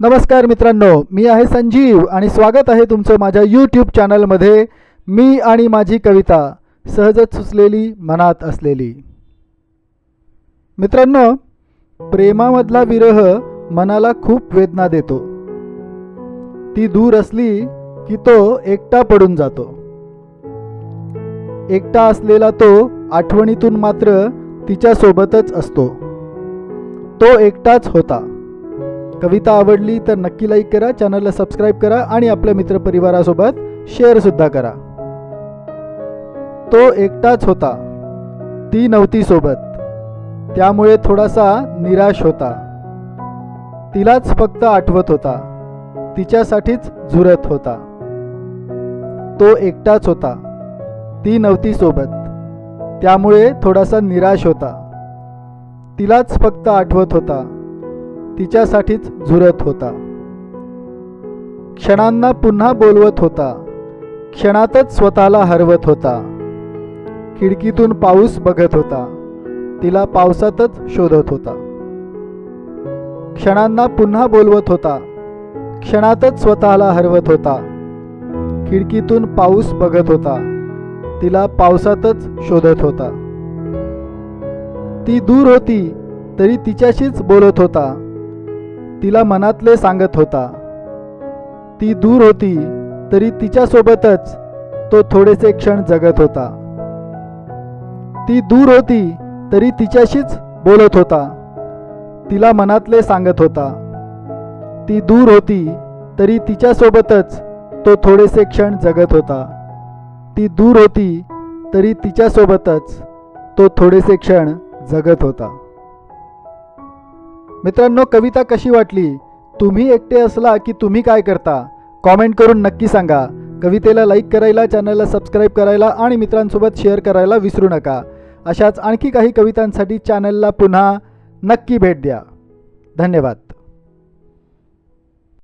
नमस्कार मित्रांनो मी आहे संजीव आणि स्वागत आहे तुमचं माझ्या यूट्यूब चॅनलमध्ये मी आणि माझी कविता सहजच सुचलेली मनात असलेली. मित्रांनो प्रेमामधला विरह मनाला खूप वेदना देतो. ती दूर असली की तो एकटा पडून जातो. एकटा असलेला तो आठवणीतून मात्र तिच्यासोबतच असतो. तो एकटाच होता. कविता आवडली तर नक्की लाईक करा चॅनलला सबस्क्राईब करा आणि आपल्या मित्रपरिवारासोबत शेअरसुद्धा करा. तो एकटाच होता. ती नव्हती सोबत. त्यामुळे थोडासा निराश होता. तिलाच फक्त आठवत होता. तिच्यासाठीच झुरत होता. तो एकटाच होता. ती नव्हती सोबत. त्यामुळे थोडासा निराश होता. तिलाच फक्त आठवत होता. तिच्यासाठीच झुरत होता. क्षणांना पुन्हा बोलवत होता. क्षणातच स्वतःला हरवत होता. खिडकीतून पाऊस बघत होता. तिला पावसातच शोधत होता. क्षणांना पुन्हा बोलवत होता. क्षणातच स्वतःला हरवत होता. खिडकीतून पाऊस बघत होता. तिला पावसातच शोधत होता. ती दूर होती तरी तिच्याशीच बोलत होता. तिला मनातले सांगत होता. ती दूर होती तरी तिच्यासोबतच तो थोडेसे क्षण जगत होता. ती दूर होती तरी तिच्याशीच बोलत होता. तिला मनातले सांगत होता. ती दूर होती तरी तिच्यासोबतच तो थोडेसे क्षण जगत होता. ती दूर होती तरी तिच्यासोबतच तो थोडेसे क्षण जगत होता. मित्रांनो कविता कशी वाटली? तुम्ही एकटे असला की तुम्ही काय करता? कॉमेंट करून नक्की सांगा. कवितेला लाईक करायला चॅनलला सबस्क्राईब करायला आणि मित्रांसोबत शेअर करायला विसरू नका. अशाच आणखी काही कवितांसाठी चॅनलला पुन्हा नक्की भेट द्या. धन्यवाद.